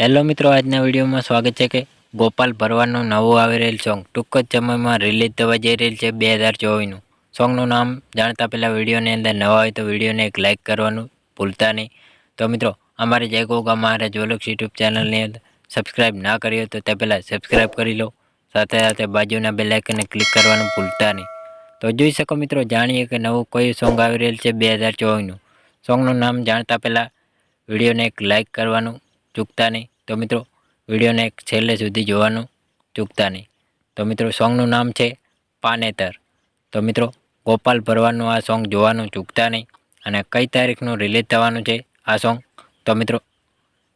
Hello મિત્રો, આજના વિડીયોમાં સ્વાગત છે કે ગોપાલ ભરવાડનું નવું આવી રહેલ સોંગ ટૂંક જ સમયમાં રિલીઝ થવા જઈ રહેલ છે બે હજાર ચોવીસનું. સોંગનું નામ જાણતા પહેલાં વિડીયોની અંદર નવા હોય તો વિડીયોને એક લાઇક કરવાનું ભૂલતા નહીં. તો મિત્રો, અમારે જય ગોગા મહારાજ વોલક્ષ યુટ્યુબ ચેનલની અંદર સબસ્ક્રાઈબ ના કરી હોય તો તે પહેલાં સબસ્ક્રાઈબ કરી લો. સાથે સાથે બાજુના બે લાઇકને ક્લિક કરવાનું ભૂલતા નહીં. તો જોઈ શકો મિત્રો, જાણીએ કે નવું કયું સોંગ આવી રહેલ છે બે હજાર ચોવીસનું. સોંગનું નામ જાણતા પહેલાં વિડીયોને એક લાઇક કરવાનું ચૂકતા નહીં. તો મિત્રો, વિડીયોને છેલ્લે સુધી જોવાનું ચૂકતા નહીં. તો મિત્રો, સોંગનું નામ છે પાનેતર. તો મિત્રો, ગોપાલ ભરવાડનું આ સોંગ જોવાનું ચૂકતા નહીં અને કઈ તારીખનું રિલીઝ થવાનું છે આ સોંગ? તો મિત્રો,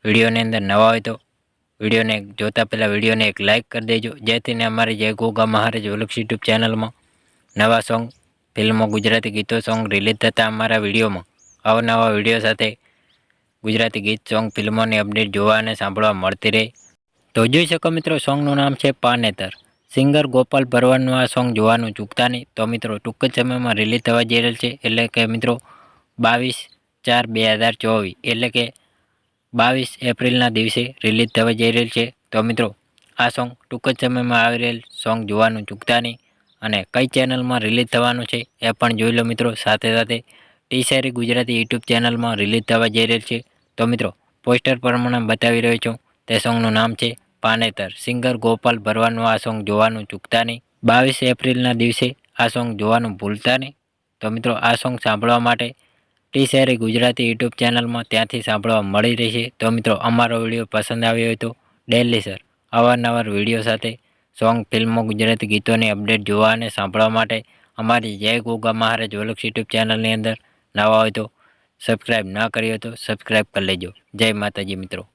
વિડીયોની અંદર નવા હોય તો વિડીયોને જોતા પહેલાં વિડીયોને એક લાઇક કરી દેજો. જેથીને અમારી જય ગોગા મહારાજ ઓલક્ષ યુટ્યુબ ચેનલમાં નવા સોંગ, ફિલ્મો, ગુજરાતી ગીતો સોંગ રિલીઝ થતા અમારા વિડીયોમાં અવનવા વીડિયો સાથે ગુજરાતી ગીત, સોંગ, ફિલ્મોની અપડેટ જોવા અને સાંભળવા મળતી રહે. તો જોઈ શકો મિત્રો, સોંગનું નામ છે પાનેતર. સિંગર ગોપાલ ભરવાડનું આ સોંગ જોવાનું ચૂકતા નહીં. તો મિત્રો, ટૂંક જ સમયમાં રિલીઝ થવા જઈ રહેલ છે. એટલે કે મિત્રો, બાવીસ ચાર બે હજાર ચોવીસ. એટલે કે બાવીસ એપ્રિલના દિવસે રિલીઝ થવા જઈ રહેલ છે. તો મિત્રો, આ સોંગ ટૂંક જ સમયમાં આવી રહેલ સોંગ જોવાનું ચૂકતા નહીં. અને કઈ ચેનલમાં રિલીઝ થવાનું છે એ પણ જોઈ લો મિત્રો. સાથે સાથે ટી શેરી ગુજરાતી યુટ્યુબ ચેનલમાં રિલીઝ થવા જઈ રહેલ છે. તો મિત્રો પોસ્ટર પ્રમાણે બતાવી રહ્યો છું. તે સોંગનું નામ છે પાનેતર. સિંગર ગોપાલ ભરવાનું આ સોંગ જોવાનું ચૂકતા નહીં. બાવીસ એપ્રિલના દિવસે આ સોંગ જોવાનું ભૂલતા નહીં. તો મિત્રો, આ સોંગ સાંભળવા માટે ટી શેરી ગુજરાતી યુટ્યુબ ચેનલમાં ત્યાંથી સાંભળવા મળી રહેશે. તો મિત્રો, અમારો વીડિયો પસંદ આવ્યો હોય તો ડેલી સર અવારનવાર વીડિયો સાથે સોંગ ફિલ્મો, ગુજરાતી ગીતોની અપડેટ જોવા અને સાંભળવા માટે અમારી જય ગોગા મહારાજ વલક્ષ યુટ્યુબ ચેનલની અંદર નવા હોય તો સબસ્ક્રાઈબ ના કર્યો તો સબસ્ક્રાઈબ કરી લેજો. જય માતાજી મિત્રો.